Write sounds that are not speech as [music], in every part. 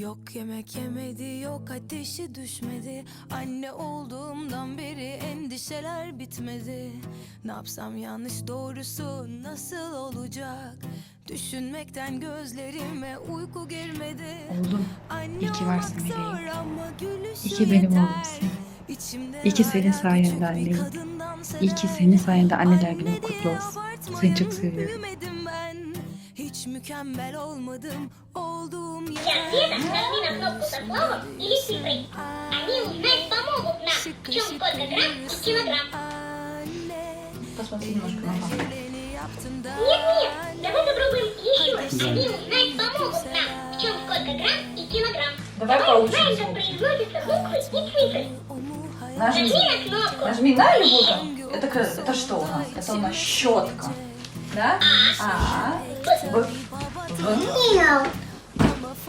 Yok yemek yemedi, yok ateşi düşmedi Anne olduğumdan beri endişeler bitmedi Ne yapsam yanlış doğrusu nasıl olacak Düşünmekten gözlerime uyku girmedi Oğlum, Anne iyi ki varsın meleğim. İyi ki benim oğlumsun. İyi ki senin sayende anneyim. İyi ki senin sayende anneler Anne günün kutlu olsun. Seni çok seviyorum. Hiç mükemmel olmadım. Olduğum нажми на кнопку со словом или цифрой. Они узнать помогут нам, в чем сколько грамм и килограмм. Посмотри немножко на папу. Нет-нет, давай попробуем еще. Они узнать помогут нам, в чем сколько грамм и килограмм. Давай узнаем, поучимся. как произносятся буквы и цифры. Нажми. Нажми на кнопку. Нажми на любую. Это, это что у нас? Это у нас щетка. Да? А, Б, В. Мяу.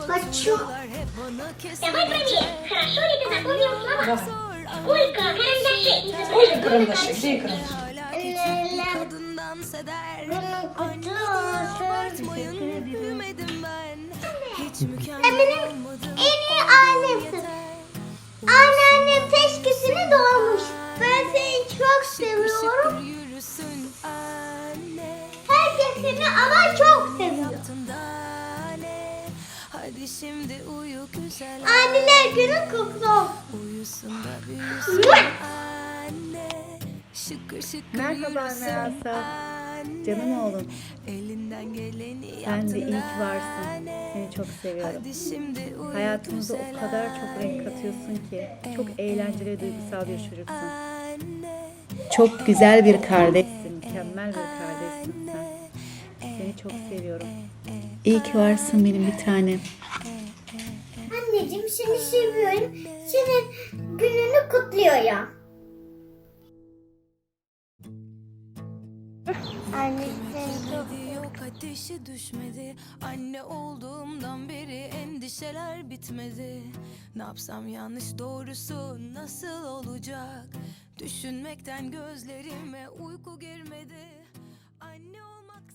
Хочу. Давай проверим, хорошо ли ты запомнил слова. Давай. Сколько карандашей Ой, изображено карандаши. Где карандаши? Kadından seder. Anne diye abartmayın, büyümedim ben. Hiç mükemmel olmadım. en iyi olduğum annemsin. yeter. seni ama çok seviyor. Yaptın da ne? Hadi şimdi uyu güzel Anneler günü kutlu olsun. Uyusun da [laughs] büyüsün anne. Şıkır şıkır Merhaba Measa. Canım oğlum. Elinden geleni Sen de iyi ki varsın. Seni çok seviyorum. Hadi şimdi uyu Hayatımıza o kadar çok renk katıyorsun ki. Çok eğlenceli ve duygusal bir çocuksun. Çok güzel bir kardeşsin. Mükemmel bir kardeşsin. Seni çok seviyorum. İyi ki varsın benim bir tanem. Anneciğim seni seviyorum. Senin gününü kutluyorum. Anne seni çok ateşi düşmedi Anne olduğumdan beri endişeler bitmedi Ne yapsam yanlış doğrusu nasıl olacak Düşünmekten gözlerime uyku girmedi Anne olmak